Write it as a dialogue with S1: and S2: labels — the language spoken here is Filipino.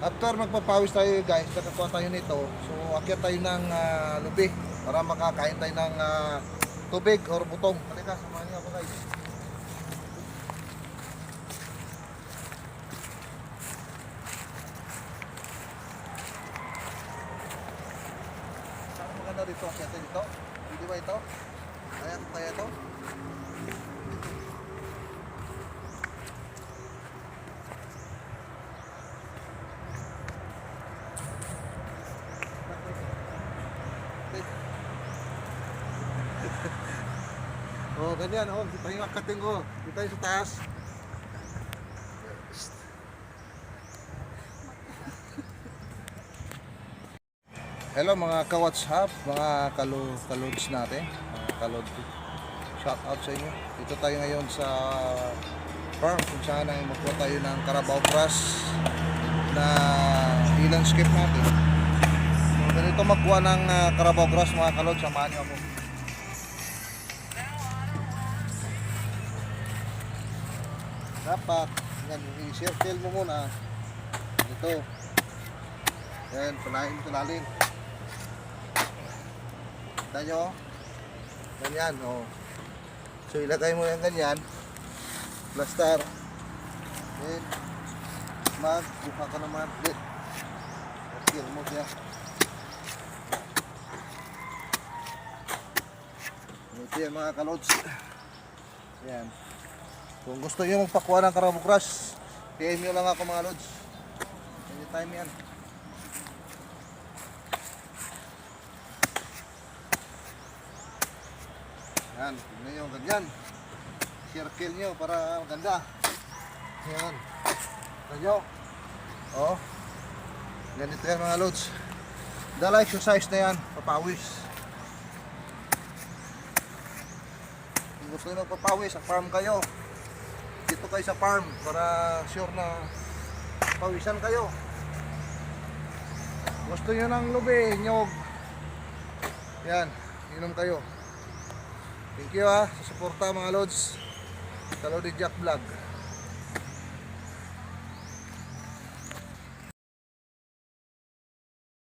S1: After magpapawis tayo guys, nakakuha tayo nito. So akyat tayo ng ah, lubi para makakain tayo ng ah, tubig or butong. Halika, samahan niyo ako guys. Maganda dito? Akyat dito? Hindi ba ito? Kaya kaya ito? Oh, ganyan oh. Kita yung akating ko. Kita yung sa taas. Hello mga ka-WhatsApp, mga kalu kaludes natin, mga kalod. Shout out sa inyo. Dito tayo ngayon sa farm kung saan ay magkuha tayo ng Carabao Grass na i-landscape natin. So, ganito magkuha ng uh, Carabao Grass mga kalod, samahan niyo ako. Dapat yan i-circle mo muna. Ito. Yan palahin ito lalim. Kita nyo ganyan oh. so ilagay mo yan ganyan. Plaster. Then mag buka ka naman. Ulit circle mo siya. Ito yan mga kalods. Yan kung gusto nyo magpakuha ng Carabo Crush, PM nyo lang ako mga lods. Anytime yan. Yan, tignan nyo, ganyan. Circle nyo para maganda. Yan. Tignan nyo. Oh. Ganito yan mga lods. Dala exercise na yan, papawis. Kung gusto nyo magpapawis, farm kayo dito kayo sa farm para sure na pawisan kayo. Gusto nyo ng lubi, nyog. Yan, inom kayo. Thank you ha, sa suporta mga lods. Sa Lodi Jack Vlog.